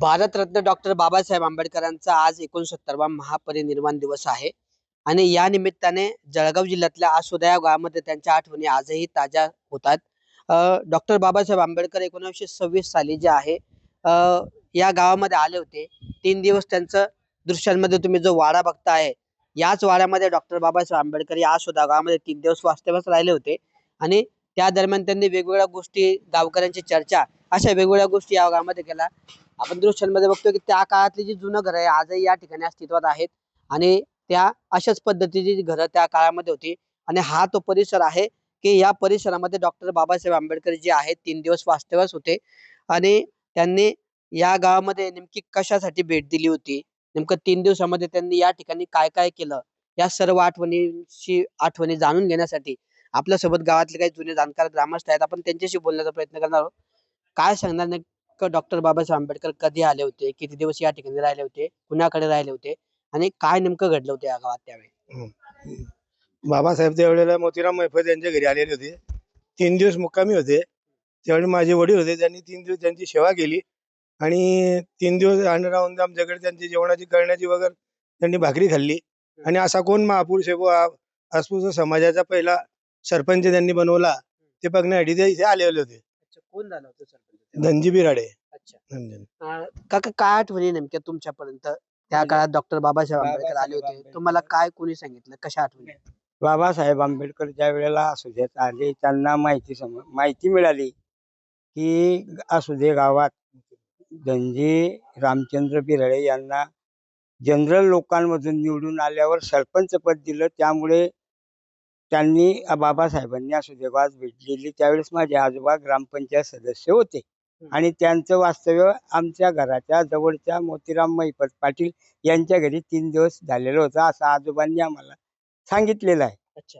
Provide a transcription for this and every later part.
Bharat Ratna doctor Babasaheb आंबेडकरांचा आज एकोणसत्तरवा महापरिनिर्वाण दिवस आहे. आणि या निमित्ताने जळगाव जिल्ह्यातल्या आसोदा या गावामध्ये त्यांच्या आठवणी आजही ताज्या होतात. डॉक्टर बाबासाहेब आंबेडकर एकोणीसशे सव्वीस साली जे आहे या गावामध्ये आले होते. तीन दिवस त्यांचं दृश्यांमध्ये तुम्ही जो वाडा बघताय याच वाड्यामध्ये डॉक्टर बाबासाहेब आंबेडकर या आसोदा गावामध्ये तीन दिवस वास्तव्यास राहिले होते. आणि त्या दरम्यान त्यांनी वेगवेगळ्या गोष्टी गावकऱ्यांची चर्चा अशा वेगवेगळ्या गोष्टी या गावामध्ये केल्या. आपण दृश्यांमध्ये बघतो की त्या काळातली जी जुनं घर आहे आजही या ठिकाणी अस्तित्वात आहेत. आणि त्या अशाच पद्धतीची घरं त्या काळामध्ये होती. आणि हा तो परिसर आहे की या परिसरामध्ये डॉक्टर बाबासाहेब आंबेडकर जे आहेत तीन दिवस वास्तव्यास होते. आणि त्यांनी या गावामध्ये नेमकी कशासाठी भेट दिली होती? नेमकं तीन दिवसामध्ये त्यांनी या ठिकाणी काय काय केलं? या सर्व आठवणींची आठवणी जाणून घेण्यासाठी आपल्यासोबत गावातले काही जुने जाणकार ग्रामस्थ आहेत. आपण त्यांच्याशी बोलण्याचा प्रयत्न करणार आहोत. काय सांगणार नेमकं डॉक्टर बाबासाहेब आंबेडकर कधी आले होते? किती दिवस या ठिकाणी राहिले होते? कुणाकडे राहिले होते? आणि काय नेमकं घडलं होतं या गावात त्यावेळी? बाबासाहेब त्यावेळेला मोतीराम मैफत यांच्या घरी आलेले होते. तीन दिवस मुक्कामी होते. त्यावेळी माझे वडील होते. त्यांनी तीन दिवस त्यांची सेवा केली. आणि तीन दिवस राहून आमच्याकडे त्यांची जेवणाची करण्याची वगैरे त्यांनी भाकरी खाल्ली. आणि असा कोण महापुरुष आहे अस्पृश्य समाजाचा पहिला सरपंच त्यांनी बनवला. ते बघण्यासाठी ते इथे आलेले होते. कोण झालं होतं सरपंच धनजी बिराडे अच्छा. काका काय आठवणी नेमक्या तुमच्यापर्यंत? त्या काळात डॉक्टर बाबासाहेब आंबेडकर आले होते. तुम्हाला काय कोणी सांगितलं? कशा आठवणी बाबासाहेब आंबेडकर ज्या वेळेला असुदेत आले त्यांना माहिती सम माहिती मिळाली की असुदे गावात धनजी रामचंद्र बिराळे यांना जनरल लोकांमधून निवडून आल्यावर सरपंच पद दिलं. त्यामुळे त्यांनी बाबासाहेबांनी असुदे गावात भेट दिली त्यावेळेस माझे आजोबा ग्रामपंचायत सदस्य होते. आणि त्यांचं वास्तव्य आमच्या घराच्या जवळच्या मोतीराम महिपत पाटील यांच्या घरी तीन दिवस झालेलं होतं असं आजोबांनी आम्हाला सांगितलेलं आहे. अच्छा.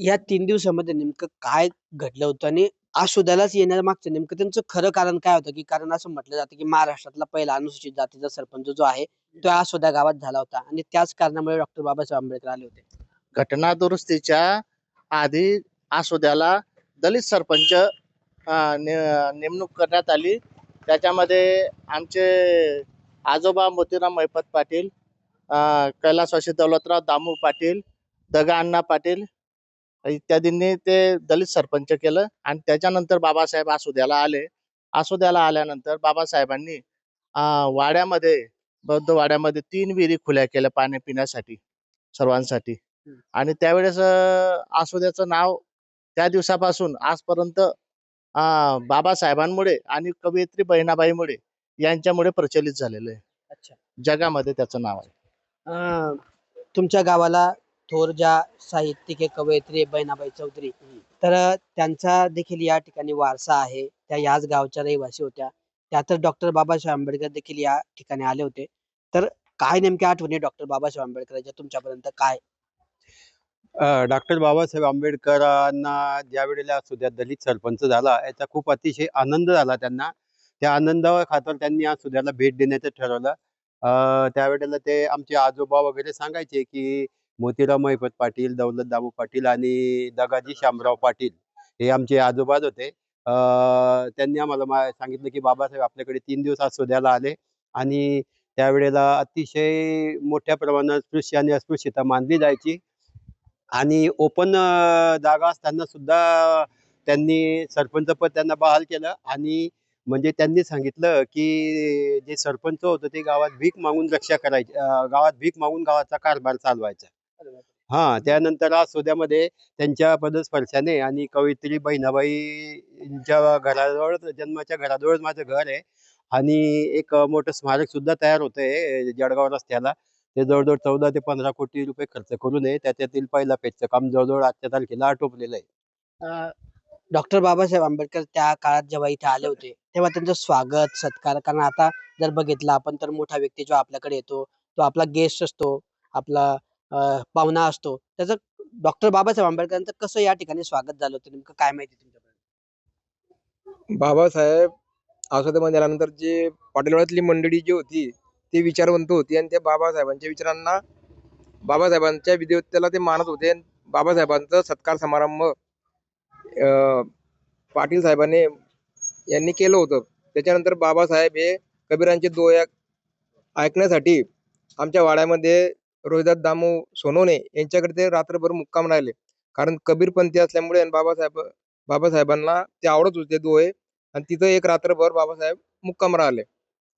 या तीन दिवसामध्ये नेमकं काय घडलं होतं आणि आशोध्यालाच येण्यामागचं नेमकं त्यांचं खरं कारण काय होतं? की कारण असं म्हटलं जातं की महाराष्ट्रातला पहिला अनुसूचित जातीचा सरपंच जो आहे तो आसोदा गावात झाला होता आणि त्याच कारणामुळे डॉक्टर बाबासाहेब आंबेडकर आले होते. घटना दुरुस्तीच्या आधी आसोद्याला दलित सरपंच ने- नेमणूक करण्यात आली. त्याच्यामध्ये आमचे आजोबा मोतीराम मैपत पाटील अं, कैलासवासी दौलतराव दामू पाटील दगा अण्णा पाटील इत्यादींनी ते दलित सरपंच केलं आणि त्याच्यानंतर बाबासाहेब आसोद्याला आले. असुद्याला आल्यानंतर बाबासाहेबांनी वाड्यामध्ये बौद्ध वाड्यामध्ये तीन विहिरी खुल्या केल्या पाणी पिण्यासाठी सर्वांसाठी. आणि त्यावेळेस आसोद्याचं नाव त्या दिवसापासून आजपर्यंत बाबासाहेबांमुळे आणि कवयित्री बहिणाबाईमुळे यांच्यामुळे प्रचलित झालेलं आहे. अच्छा. जगामध्ये त्याचं नाव आहे. तुमच्या गावाला थोर ज्या साहित्यिक आहे, कवयित्री बहिणाबाई चौधरी तर त्यांचा देखील या ठिकाणी वारसा आहे. त्या याच गावच्या रहिवासी होत्या. त्यातच डॉक्टर बाबासाहेब आंबेडकर देखील या ठिकाणी आले होते. तर काय नेमक्या आठवणी डॉक्टर बाबासाहेब आंबेडकरांच्या? तुमच्यापर्यंत काय डॉक्टर बाबासाहेब आंबेडकरांना ज्या वेळेला सुद्धा दलित सरपंच झाला याचा खूप अतिशय आनंद झाला त्यांना. त्या आनंदा खातर त्यांनी आज सुद्याला भेट देण्याचं ठरवलं. त्यावेळेला ते आमचे आजोबा वगैरे सांगायचे की मोतीराम महिपत पाटील दौलत दाबू पाटील आणि दगाजी शामराव पाटील हे आमचे आजोबाज होते. अं, त्यांनी आम्हाला सांगितलं की बाबासाहेब आपल्याकडे तीन दिवस आज सुद्याला आले आणि त्यावेळेला अतिशय मोठ्या प्रमाणात स्पृश्य आणि अस्पृश्यता मानली जायची. आणि ओपन जागा असताना सुद्धा त्यांनी सरपंच पद त्यांना बहाल केलं. आणि म्हणजे त्यांनी सांगितलं की जे सरपंच होतं ते गावात भीक मागून रक्षा करायचे गावात भीक मागून गावाचा कारभार चालवायचा. हा त्यानंतर आज सोद्यामध्ये त्यांच्या पदस्पर्शाने आणि कवयित्री बहिणाबाईंच्या घराजवळ जन्माच्या घराजवळ माझं घर आहे. आणि एक मोठं स्मारक सुद्धा तयार होतंय जळगाव रस्त्याला. ते जवळजवळ चौदा ते पंधरा कोटी रुपये खर्च करून आहे त्याच्यातील पहिला पेजचं काम जवळजवळ आजच्या तारखेला आटोपलेलं आहे. डॉक्टर बाबासाहेब आंबेडकर त्या काळात जेव्हा इथे आले होते तेव्हा त्यांचं स्वागत सत्कार कारण आता जर बघितलं आपण तर मोठा व्यक्ती जो आपल्याकडे येतो तो आपला गेस्ट असतो आपला पाहुणा असतो. त्याचं डॉक्टर बाबासाहेब आंबेडकरांचं कसं या ठिकाणी स्वागत झालं होतं? नेमकं काय माहिती तुमच्यापर्यंत बाबासाहेब आसोदेमध्ये आल्यानंतर जे पाटीलवाड्यातली मंडळी जी होती ते विचारवंत होते आणि त्या बाबासाहेबांच्या विचारांना बाबासाहेबांच्या विधिवत्तेला ते मानत होते. आणि बाबासाहेबांचा सत्कार समारंभ अं, पाटील साहेबांनी यांनी केलं होतं. त्याच्यानंतर बाबासाहेब हे कबीरांचे दोया ऐकण्यासाठी आमच्या वाड्यामध्ये रोहिदास दामू सोनवणे यांच्याकडे ते रात्रभर मुक्काम राहिले. कारण कबीरपंथी असल्यामुळे आणि बाबासाहेब बाबासाहेबांना ते आवडत होते दोहे. आणि तिथं एक रात्रभर बाबासाहेब मुक्काम राहिले.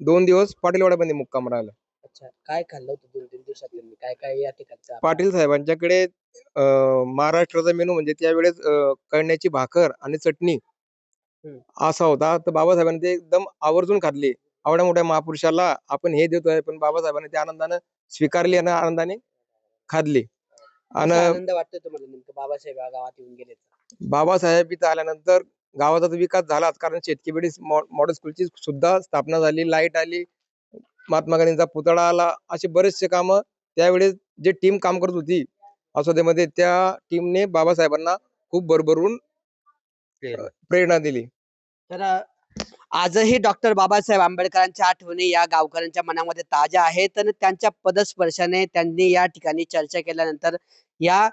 दोन दिवस पाटीलवाड्यामध्ये मुक्काम राहिले. अच्छा. काय खाल्लं होतं दोन तीन दिवसात काय काय या ठिकाणचं पाटील साहेबांच्याकडे अं, महाराष्ट्राचा मेनू म्हणजे त्यावेळेस अं, कळण्याची भाकर आणि चटणी हम्म. असा होता. तर बाबासाहेबांनी ते एकदम आवर्जून खाल्ली. आवड्या मोठ्या महापुरुषाला आपण हे देतोय पण बाबासाहेबांनी ते आनंदानं स्वीकारली आणि आनंदाने खाल्ली. कसा आणि आनंद वाटतोय तुम्हाला नेमकं बाबासाहेब या गावात येऊन गेले बाबासाहेब इथं आल्यानंतर गावाचा तर विकास झालाच कारण शेतकीबेडी मॉडेल स्कूलची सुद्धा स्थापना झाली लाइट आली महात्मा गांधींचा पुतळा आला असे बरेचसे कामं त्यावेळेस जे टीम काम करत होती असोदेमध्ये त्या टीमने बाबासाहेबांना खूप भरभरून प्रेरणा. प्रेरणा दिली तर आजही डॉक्टर बाबासाहेब आंबेडकरांच्या आठवणी या गावकऱ्यांच्या मनामध्ये ताज्या आहेत आणि त्यांच्या पदस्पर्शाने त्यांनी या ठिकाणी चर्चा केल्यानंतर या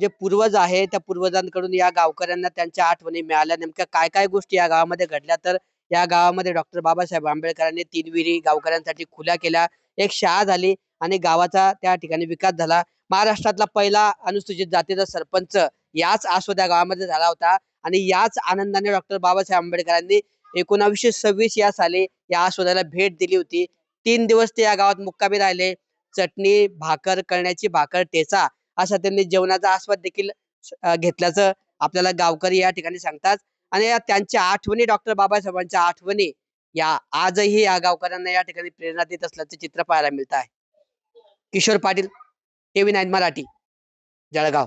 जे पूर्वज आहे त्या पूर्वजांकडून या गावकऱ्यांना त्यांच्या आठवणी मिळाल्या. नेमक्या काय काय गोष्टी या गावामध्ये घडल्या? तर या गावामध्ये डॉक्टर बाबासाहेब आंबेडकरांनी तीन विहिरी गावकऱ्यांसाठी खुल्या केल्या. एक शाळा झाली आणि गावाचा त्या ठिकाणी विकास झाला. महाराष्ट्रातला पहिला अनुसूचित जातीचा सरपंच याच आस्वद्या गावामध्ये झाला होता. आणि याच आनंदाने डॉक्टर बाबासाहेब आंबेडकरांनी एकोणावीसशे सव्वीस या साली या आस्वदाला भेट दिली होती. तीन दिवस ते या गावात मुक्कामी राहिले. चटणी भाकर करण्याची भाकर ठेचा असा त्यांनी जेवणाचा आस्वाद देखील घेतल्याचं आपल्याला गावकरी या ठिकाणी सांगतात. आणि त्यांच्या आठवणी डॉक्टर बाबासाहेबांच्या आठवणी या आजही या गावकऱ्यांना या ठिकाणी प्रेरणा देत असल्याचं चित्र पाहायला मिळत आहे. Kishor Patil TV nine Marathi Jalgaon.